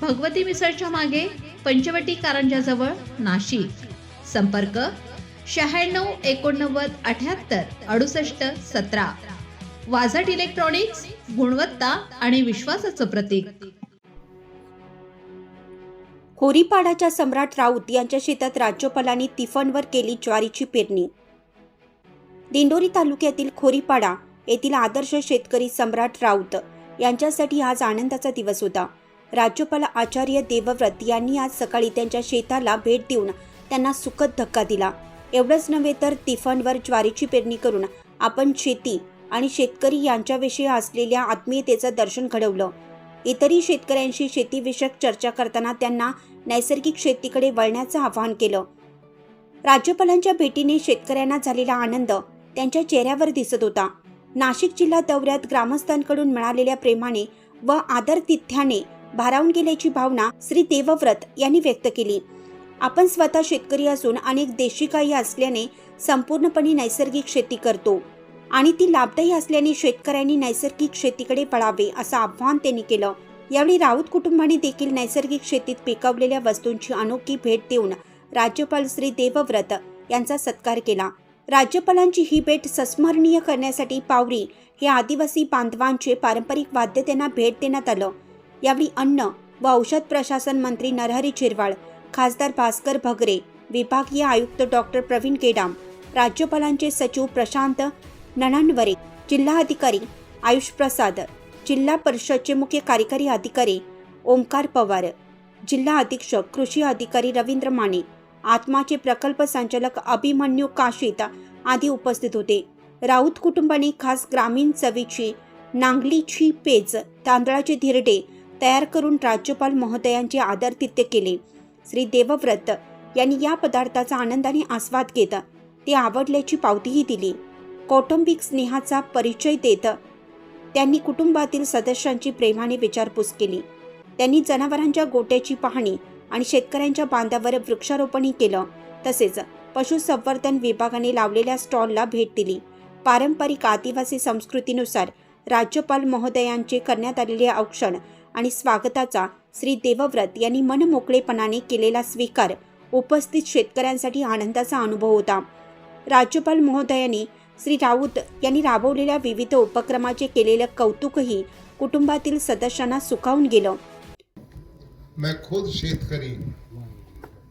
भगवती मिसळच्या मागे पंचवटी कारंजाजवळ नाशिक. संपर्क शहाण्णव एकोणनव्वद अठ्याहत्तर अडुसष्ट सतरा. वाझट इलेक्ट्रॉनिक्स गुणवत्ता आणि विश्वासाचं प्रतीक. खोरीपाडाच्या सम्राट राऊत यांच्या शेतात राज्यपालांनी तिफनवर केली ज्वारीची पेरणी. दिंडोरी तालुक्यातील खोरीपाडा येथील आदर्श शेतकरी सम्राट राऊत यांच्यासाठी आज आनंदाचा दिवस होता. राज्यपाल आचार्य देवव्रत यांनी आज सकाळी त्यांच्या शेताला भेट देऊन त्यांना सुखद धक्का दिला. एवढंच नव्हे तर तिफनवर ज्वारीची पेरणी करून आपण शेती आणि शेतकरी यांच्याविषयी असलेल्या आत्मीयतेचं दर्शन घडवलं. इतरही शेतकऱ्यांशी शेतीविषयक चर्चा करताना त्यांना नैसर्गिक शेतीकडे वळण्याचं आवाहन केलं. राज्यपालांच्या भेटीने शेतकऱ्यांना झालेला आनंद त्यांच्या चेहऱ्यावर दिसत होता. नाशिक जिल्हा दौऱ्यात ग्रामस्थांकडून मिळालेल्या प्रेमाने व आदरतिथ्याने भारावून गेल्याची भावना श्री देवव्रत यांनी व्यक्त केली. आपण स्वतः शेतकरी असून अनेक देशी गायी असल्याने संपूर्णपणे नैसर्गिक शेती करतो आणि ती लाभदायी असल्याने शेतकऱ्यांनी नैसर्गिक शेतीकडे पळावे असं आव्हान त्यांनी केलं. यावेळी राऊत कुटुंबाने देखील नैसर्गिक शेतीत पिकवलेल्या वस्तूंची अनोखी भेट देऊन राज्यपाल श्री देवव्रत यांचा सत्कार केला. राज्यपालांची ही भेट संस्मरणीय करण्यासाठी पावरी हे आदिवासी बांधवांचे पारंपरिक वाद्य त्यांना भेट देण्यात आलं. यावेळी अन्न व औषध प्रशासन मंत्री नरहरी चिरवाळ खासदार भास्कर भगरे विभागीय आयुक्त डॉक्टर प्रवीण केडाम राज्यपालांचे सचिव प्रशांत नणानवरे जिल्हा अधिकारी आयुष प्रसाद जिल्हा परिषदचे मुख्य कार्यकारी अधिकारी ओमकार पवार जिल्हा अधीक्षक कृषी अधिकारी रवींद्र माने आत्माचे प्रकल्प संचालक अभिमन्यू काशीत आदी उपस्थित होते. राऊत कुटुंबाने खास ग्रामीण चवीची नांगलीची पेज तांदळाचे धिरडे तयार करून राज्यपाल महोदयांचे आदरतिथ्य केले. श्री देवव्रत यांनी या पदार्थाचा आनंदाने आस्वाद घेत ते आवडल्याची पावतीही दिली. कौटुंबिक स्नेहाचा परिचय देत त्यांनी कुटुंबातील सदस्यांची प्रेमाने विचारपूस केली. त्यांनी जनावरांच्या गोट्याची पाहणी आणि शेतकऱ्यांच्या बांधावर वृक्षारोपणही केलं. तसेच पशुसंवर्धन विभागाने लावलेल्या स्टॉलला भेट दिली. पारंपरिक आदिवासी संस्कृतीनुसार राज्यपाल महोदयांचे करण्यात आलेले औक्षण आणि स्वागताचा श्री देवव्रत यांनी मनमोकळेपणाने केलेला स्वीकार उपस्थित शेतकऱ्यांसाठी आनंदाचा अनुभव होता. राज्यपाल महोदयांनी श्री राऊत यांनी राबवलेल्या विविध उपक्रमाचे केलेलं कौतुकही कुटुंबातील सदस्यांना सुखावून गेलं. मैं खुद शेतकरी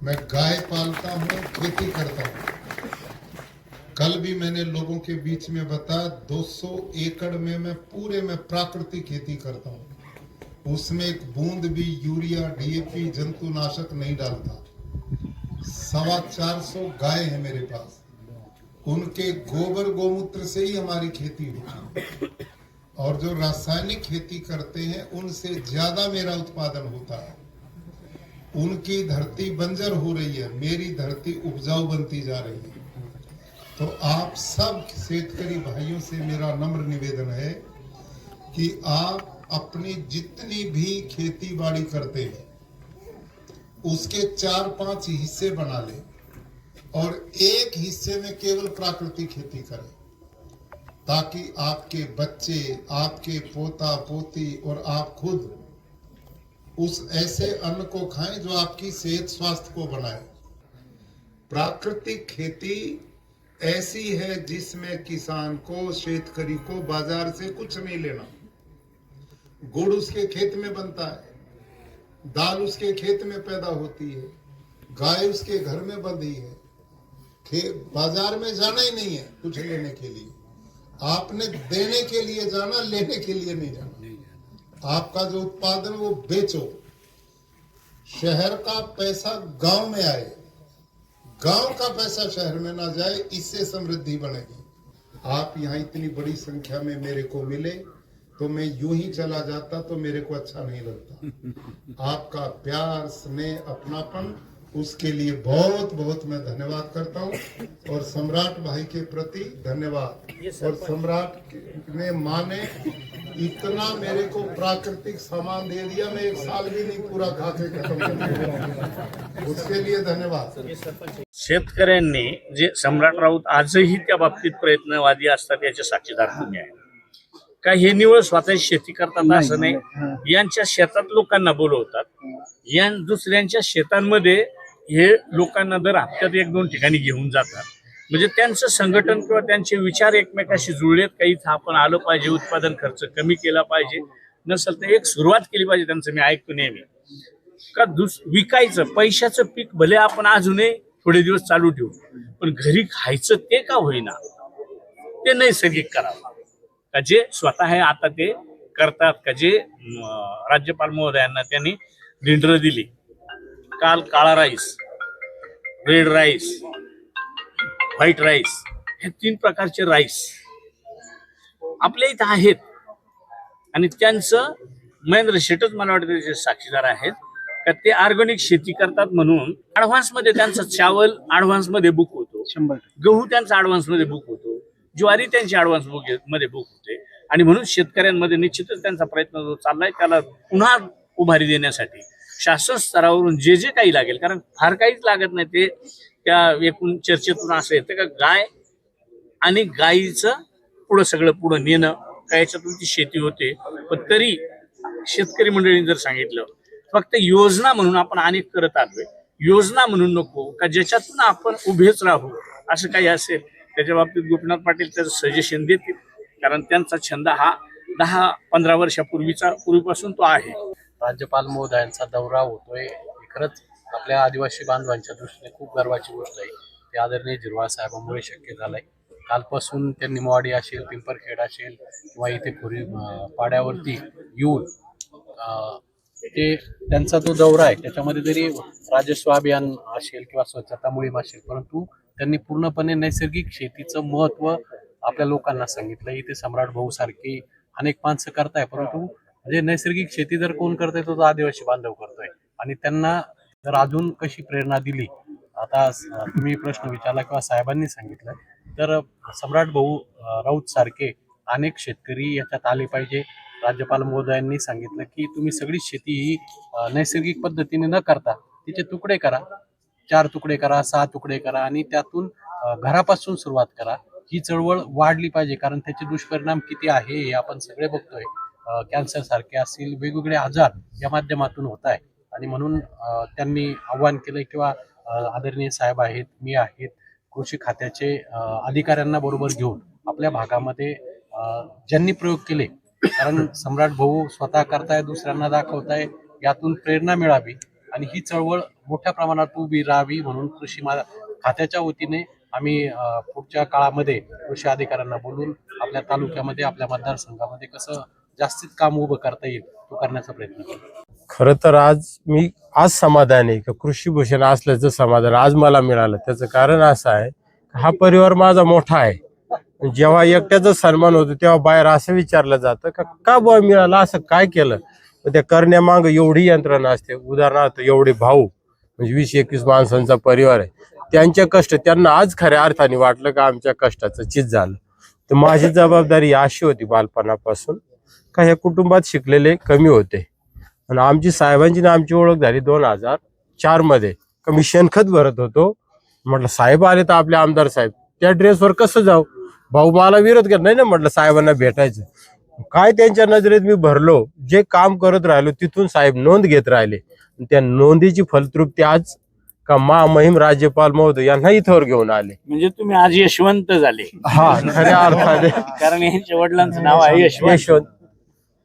मैं गाय पालता हूँ खेती करता हूँ। कल भी मैंने लोगों के बीच में बताया 200 एकड़ में मैं पूरे में प्राकृतिक खेती करता हूँ। उसमें एक बूंद भी, यूरिया डीएपी जंतुनाशक नहीं डालता। सवा चार सौ गाय है मेरे पास। उनके गोबर गोमूत्र से ही हमारी खेती होती है और जो रासायनिक खेती करते हैं, उनसे ज़्यादा मेरा उत्पादन होता है। उनकी धरती बंजर हो रही है, मेरी धरती उपजाऊ बनती जा रही है। तो आप सब शेतकरी भाइयों से मेरा नम्र निवेदन है कि आप अपनी जितनी भी खेती बाड़ी करते हैं, उसके चार पाँच हिस्से बना ले और एक हिस्से में केवल प्राकृतिक खेती करें, ताकि आपके बच्चे, आपके पोता, पोती और आप खुद उस ऐसे अन्न को खाएँ जो आपकी सेहत, स्वास्थ्य को बनाए। प्राकृतिक खेती ऐसी है जिसमें किसान को, शेतकरी को बाज़ार से कुछ नहीं लेना। गुड़ उसके खेत में बनता है दाल उसके खेत में पैदा होती है गाय उसके घर में बंधी है। बाज़ार में जाना ही नहीं है कुछ लेने के लिए। आपने देने के लिए जाना लेने के लिए नहीं जाना। आपका जो उत्पादन वो बेचो। शहर का पैसा गाँव में आए। गाँव का पैसा शहर में ना जाए इससे समृद्धि बनेगी। आप यहाँ इतनी बड़ी संख्या में मेरे को मिले। तो मैं यूँ ही चला जाता तो मेरे को अच्छा नहीं लगता। आपका प्यार स्नेह अपनापन उसके लिए बहुत बहुत मैं धन्यवाद करता हूँ। और सम्राट भाई के प्रति धन्यवाद। और सम्राट ने माँ ने इतना मेरे को प्राकृतिक सामान दे दिया मैं एक साल भी नहीं पूरा खा के खत्म कर उसके लिए धन्यवाद। शेतकऱ्यांनी जे सम्राट राऊत आजही त्या बाबतीत प्रयत्नवादी असतात याचे साक्षीदार तुम्ही आहे का हे निवळ स्वतःची शेती करतात असं नाही. यांच्या शेतात लोकांना बोलवतात. या दुसऱ्यांच्या शेतांमध्ये हे लोकांना दर हप्त्यात एक दोन ठिकाणी घेऊन जातात. म्हणजे त्यांचं संघटन किंवा त्यांचे विचार एकमेकाशी जुळलेत. का इथं आपण आलं पाहिजे उत्पादन खर्च कमी केला पाहिजे. नसेल तर एक सुरुवात केली पाहिजे त्यांचं मी ऐकतो नेहमी. का दुस विकायचं पैशाचं पीक भले आपण अजूनही थोडे दिवस चालू ठेवू पण घरी खायचं ते का होईना? ते नैसर्गिक करावं. का जे स्वतः आता ते करतात का जे राज्यपाल महोदयांना त्यांनी दिंडर दिली. काल काळा rice red rice white rice हे तीन प्रकारचे राईस आपल्या इथं आहेत. आणि त्यांचं महेंद्र शेटच मला वाटतं त्याचे साक्षीदार आहेत का ते ऑर्गॅनिक शेती करतात म्हणून. ऍडव्हान्समध्ये त्यांचा चावल ऍडव्हान्समध्ये बुक होतो. शंभर गहू त्यांचा ऍडव्हान्समध्ये बुक होतो. ज्वारी त्यांची ॲडव्हान्स बुकमध्ये बुक होते. आणि म्हणून शेतकऱ्यांमध्ये निश्चितच त्यांचा प्रयत्न जो चाललाय त्याला पुन्हा उभारी देण्यासाठी शासन स्तरावरून जे जे काही लागेल कारण फार काहीच लागत नाही ते त्या एकूण चर्चेतून असं येतं का गाय आणि गायीचं पुढं सगळं पुढं नेणं गायच्यातून ती शेती होते. पण तरी शेतकरी मंडळींनी जर सांगितलं फक्त योजना म्हणून आपण अनेक करत आलोय. योजना म्हणून नको का ज्याच्यातून आपण उभेच राहू असं काही असेल त्याच्या बाबतीत गोपीनाथ पाटील त्याचं सजेशन देतील. कारण त्यांचा छंद हा दहा पंधरा वर्षापूर्वीचा पूर्वीपासून तो आहे. राज्यपाल महोदयांचा दौरा होतोय. हे खरंच आपल्या आदिवासी बांधवांच्या दृष्टीने खूप गर्वाची गोष्ट आहे. ते आदरणीय जिरवाळ साहेबांमुळे शक्य झालंय. कालपासून त्यांनी निमवाडी असेल पिंपरखेड असेल किंवा इथे पूर्वी पाड्यावरती येऊन ते त्यांचा जो दौरा आहे त्याच्यामध्ये जरी राजस्व अभियान असेल किंवा स्वच्छता मोहीम असेल परंतु त्यांनी पूर्णपणे नैसर्गिक शेतीचं महत्त्व आपल्या लोकांना सांगितलं. इथे सम्राट भाऊ सारखी अनेक माणसं करताय परंतु म्हणजे नैसर्गिक शेती जर कोण करतोय तो तो आदिवासी बांधव करतोय. आणि त्यांना जर अजून कशी प्रेरणा दिली आता तुम्ही प्रश्न विचारला किंवा साहेबांनी सांगितलं तर सम्राट भाऊ राऊत सारखे अनेक शेतकरी याच्यात आले पाहिजे. राज्यपाल महोदयांनी सांगितलं की तुम्ही सगळी शेती ही नैसर्गिक पद्धतीने न करता तिचे तुकडे करा. चार तुकडे करा सहा तुकडे करा आणि त्यातून घरापासून सुरुवात करा. ही चळवळ वाढली पाहिजे कारण त्याचे दुष्परिणाम किती आहे हे आपण सगळे बघतोय. कॅन्सर सारखे असतील वेगवेगळे आजार या माध्यमातून होत आहे. आणि म्हणून त्यांनी आव्हान केलंय किंवा आदरणीय साहेब आहेत मी आहेत कृषी खात्याचे अधिकाऱ्यांना बरोबर घेऊन आपल्या भागामध्ये ज्यांनी प्रयोग केले कारण सम्राट भाऊ स्वतः करताय दुसऱ्यांना दाखवताय यातून प्रेरणा मिळावी. आणि ही चळवळ मोठ्या प्रमाणात उभी राहावी म्हणून कृषी मा- खात्याच्या वतीने आम्ही पुढच्या काळामध्ये कृषी अधिकाऱ्यांना बोलून आपल्या तालुक्यामध्ये आपल्या मतदारसंघामध्ये कसं जास्तीत काम उभं करता येईल तो करण्याचा प्रयत्न करू. खरं तर आज मी आज समाधान आहे की? कृषी भूषण असल्याचं समाधान आज मला मिळालं. त्याचं कारण असं आहे हा परिवार माझा मोठा आहे. जेव्हा एकट्याचा सन्मान होतो तेव्हा बाहेर असं विचारलं जातं का का बॉय मिळालं? असं काय केलं? त्या करण्यामाग एवढी यंत्रणा असते. उदाहरणार्थ एवढे भाऊ म्हणजे वीस एकवीस माणसांचा परिवार आहे. त्यांच्या कष्ट त्यांना आज खऱ्या अर्थाने वाटलं का आमच्या कष्टाचं चित झालं. तर माझी जबाबदारी अशी होती बालपणापासून का ह्या कुटुंबात शिकलेले कमी होते. आणि आमची साहेबांची ना आमची ओळख झाली दोन हजार चारमध्ये. मी शेणखत भरत होतो. म्हटलं साहेब आले तर आपले आमदार साहेब त्या ड्रेसवर कसं जाऊ? भाऊ मला विरोध करत नाही ना. म्हटलं साहेबांना भेटायचं. काय त्यांच्या नजरेत मी भरलो जे काम करत राहिलो तिथून साहेब नोंद घेत राहिले. त्या नोंदीची फलतृप्ती आज का मा महिम राज्यपाल महोदय यांना इथवर घेऊन आले. म्हणजे तुम्ही आज यशवंत झाले. हा खऱ्या अर्थाने. कारण यांच्या वडिलांचं नाव आहे यशवंत.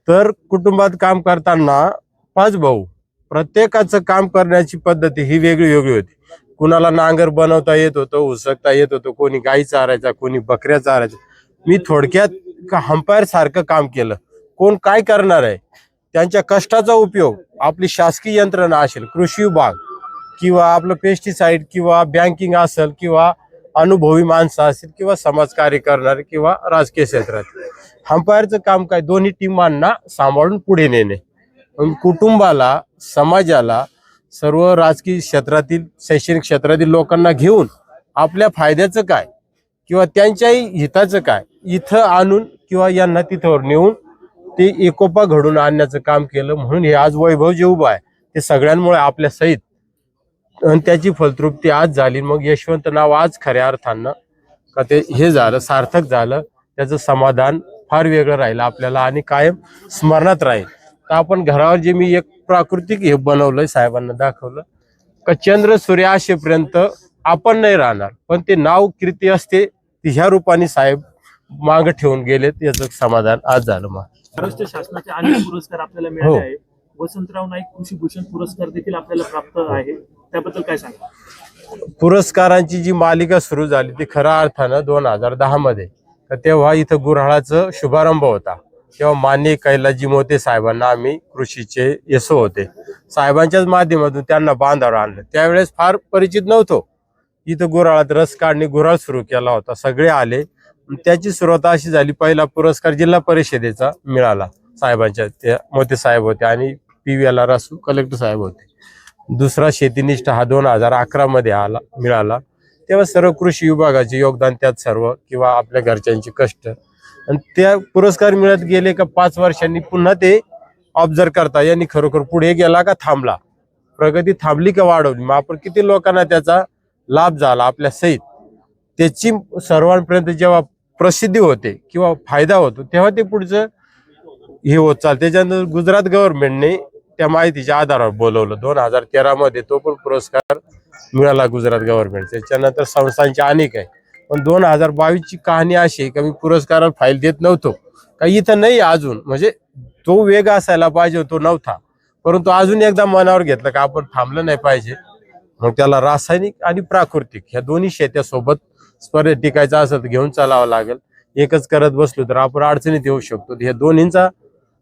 तर कुटुंबात काम करताना पाच भाऊ. प्रत्येकाचं काम करण्याची पद्धती ही वेगळी वेगळी होती. कुणाला नांगर बनवता येत होतं उसकता येत होतं कोणी गाई चारायचा कोणी बकऱ्या चारायचा. मी थोडक्यात का हंपायर सारखं काम केलं. कोण काय करणार आहे? त्यांच्या कष्टाचा उपयोग आपली शासकीय यंत्रणा असेल कृषी विभाग किंवा आपलं पेस्टिसाईड किंवा बँकिंग असेल किंवा अनुभवी माणसं असतील किंवा समाजकार्य करणारे किंवा राजकीय क्षेत्रात. अंपायरचं काम काय? दोन्ही टीमांना सांभाळून पुढे नेणे. पण कुटुंबाला समाजाला सर्व राजकीय क्षेत्रातील शैक्षणिक क्षेत्रातील लोकांना घेऊन आपल्या फायद्याचं काय? किंवा त्यांच्याही हिताचं काय? इथं आणून किंवा यांना तिथं नेऊन ते एकोपा घडून आणण्याचं काम केलं म्हणून हे आज वैभव जे उभं आहे ते सगळ्यांमुळे आपल्या सहित आणि त्याची फलतृप्ती आज झाली. मग यशवंत नाव आज खऱ्या अर्थानं का ते हे झालं सार्थक झालं. त्याचं समाधान फार वेगळं राहिलं आपल्याला आणि कायम स्मरणात राहील. तर आपण घरावर जे मी एक प्राकृतिक हे बनवलंय साहेबांना दाखवलं का चंद्र सूर्याशेपर्यंत आपण नाही राहणार. पण ते नाव कीर्ती असते ती ह्या रूपाने साहेब माग ठेवून गेलेत याचं समाधान आज झालं मग. महाराष्ट्र शासनाचे अनेक पुरस्कार आपल्याला हो. मिळाले आहे वसंतराव नाईक कृषी भूषण पुरस्कार देखील आपल्याला प्राप्त आहे. त्याबद्दल काय सांगा पुरस्कारांची जी मालिका सुरू झाली ती खऱ्या अर्थानं दोन हजार दहा मध्ये. तर तेव्हा इथं गुऱ्हाळाचं शुभारंभ होता. तेव्हा मान्य कैलाजी मोते साहेबांना आम्ही कृषीचे यसो होते. साहेबांच्याच माध्यमातून त्यांना बांधावर आणलं. त्यावेळेस फार परिचित नव्हतो. इथं गुऱ्हाळात रस काढणी गुऱ्हाळ सुरू केला होता. सगळे आले. त्याची सुरुवात अशी झाली पहिला पुरस्कार जिल्हा परिषदेचा मिळाला. साहेबांच्या त्या मोते साहेब होते आणि पी व्ही एल आर असू कलेक्टर साहेब होते. दुसरा शेतीनिष्ठ हा दोन हजार अकरा मध्ये आला मिळाला. तेव्हा सर्व कृषी विभागाचे योगदान त्यात सर्व किंवा आपल्या घरच्यांचे कष्ट. आणि त्या पुरस्कार मिळत गेले का पाच वर्षांनी पुन्हा ते ऑब्झर्व करता यांनी खरोखर पुढे गेला का थांबला? प्रगती थांबली का वाढवली? मग आपण किती लोकांना त्याचा लाभ झाला आपल्या सहित? त्याची सर्वांपर्यंत जेव्हा प्रसिद्धी होते किंवा फायदा होतो तेव्हा ते पुढचं हे होत चाल त्याच्यानंतर गुजरात गव्हर्नमेंटने त्या माहितीच्या आधारावर बोलवलं. दोन हजार तेरामध्ये तो पण पुरस्कार मिळाला गुजरात गव्हर्नमेंट त्याच्यानंतर संस्थांचे अनेक आहे. पण दोन हजार बावीसची कहाणी अशी आहे का मी पुरस्कारावर फाईल देत नव्हतो. काही इथं नाही अजून. म्हणजे तो वेग असायला पाहिजे तो नव्हता. परंतु अजून एकदा मनावर घेतलं का आपण थांबलं नाही पाहिजे. मग त्याला रासायनिक आणि प्राकृतिक ह्या दोन्ही शेत्यासोबत स्पर्धेत टिकायचं असेल तर घेऊन चालावं लागेल. एकच करत बसलो तर आपण अडचणीत येऊ शकतो. या दोन्हींचा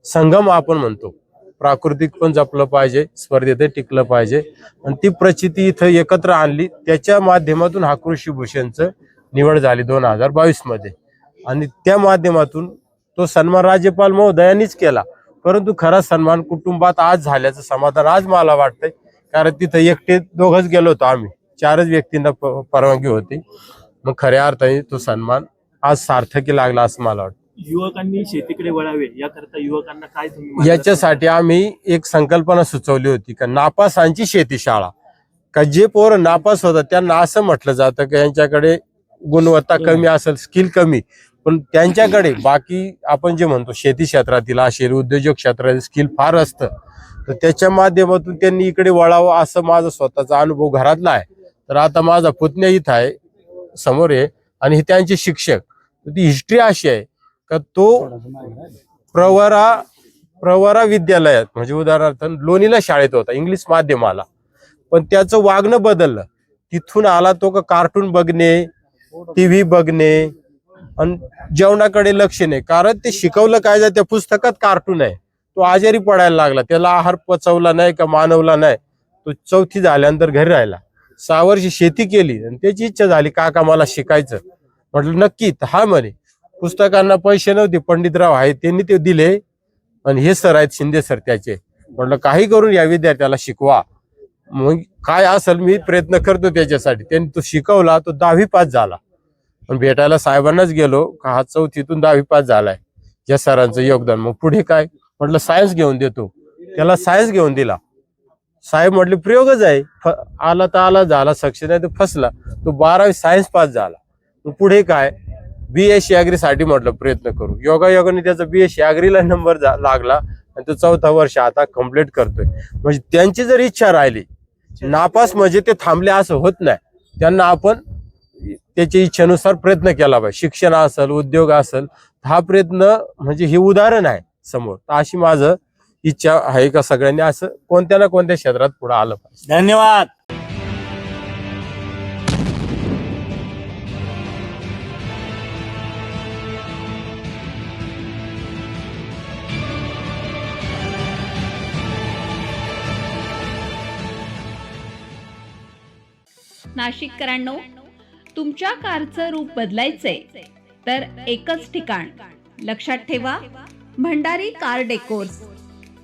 संगम आपण म्हणतो. प्राकृतिक पण जपलं पाहिजे स्पर्धेत टिकलं पाहिजे. आणि ती प्रचिती इथं एकत्र आणली. त्याच्या माध्यमातून हा कृषी भूषणचं निवड झाली दोन हजार बावीसमध्ये. आणि त्या माध्यमातून तो सन्मान राज्यपाल महोदयांनीच केला. परंतु खरा सन्मान कुटुंबात आज झाल्याचं समाधान आज मला वाटतंय. कारण तिथं एकटे दोघच गेलो होतो आम्ही. चारच व्यक्तींना परवानगी होती. मग खऱ्या अर्थाने तो सन्मान आज सार्थकी लागला असं मला वाटतं. युवकांनी शेतीकडे वळावे याकरता युवकांना काय तुम्ही याच्यासाठी आम्ही एक संकल्पना सुचवली होती का नापासांची शेती शाळा. का जे पोरं नापास होतात त्यांना असं म्हटलं जातं की यांच्याकडे गुणवत्ता कमी असेल स्किल कमी. पण त्यांच्याकडे बाकी आपण जे म्हणतो शेती क्षेत्रातील असेल उद्योजक क्षेत्रातील स्किल फार असतं तर त्याच्या माध्यमातून त्यांनी इकडे वळावं असं माझा स्वतःचा अनुभव घरातला आहे. तर आता माझा पुतण्या इथं आहे. समोर आहे आणि हे त्यांचे शिक्षक. ती हिस्ट्री अशी आहे का तो प्रवरा प्रवरा विद्यालयात म्हणजे उदाहरणार्थ लोणीला शाळेत होता इंग्लिश माध्यमाला. पण त्याचं वागणं बदललं. तिथून आला तो का कार्टून बघणे टीव्ही बघणे आणि जेवणाकडे लक्ष नाही. कारण ते शिकवलं काय जाय त्या पुस्तकात कार्टून आहे. तो आजारी पडायला लागला. त्याला आहार पचवला नाही का मानवला नाही. तो चौथी झाल्यानंतर घरी राहिला. सहा वर्ष शेती केली आणि त्याची इच्छा झाली काका मला शिकायचं. म्हटलं नक्की. हा म्हणे पुस्तकांना पैसे नव्हते पंडितराव आहेत त्यांनी ते दिले आणि हे सर आहेत शिंदे सर त्याचे. म्हटलं काही करून या विद्यार्थ्याला शिकवा. मग काय असेल मी प्रयत्न करतो त्याच्यासाठी. त्यांनी तो शिकवला तो दहावी पास झाला. पण भेटायला साहेबांनाच गेलो का हा चौथीतून दहावी पास झालाय. या सरांचं योगदान. मग पुढे काय? म्हटलं सायन्स घेऊन देतो. त्याला सायन्स घेऊन दिला. साहेब म्हटले प्रयोगच आहे. आला तर आला झाला सक्सेस नाही तर फसला. तो बारावी सायन्स पास झाला. पुढे काय? बी एस ॲग्रीसाठी म्हटलं प्रयत्न करू. योगा योगाने त्याचा बी एस ॲग्रीला नंबर लागला आणि तो चौथा वर्ष आता कंप्लीट करतोय. म्हणजे त्यांची जर इच्छा राहिली नापास म्हणजे ते थांबले असं होत नाही. त्यांना आपण त्याच्या इच्छेनुसार प्रयत्न केला पाहिजे. शिक्षण असेल उद्योग असेल हा प्रयत्न म्हणजे हे उदाहरण आहे समोर. तर अशी माझं इच्छा आहे का सगळ्यांनी? असं कोणत्या ना कोणत्या क्षेत्रात पुढे आलं पाहिजे. धन्यवाद. नाशिककरांनो तुमच्या कारचं रूप बदलायचंय तर एकच ठिकाण लक्षात ठेवा Bhandari car decors.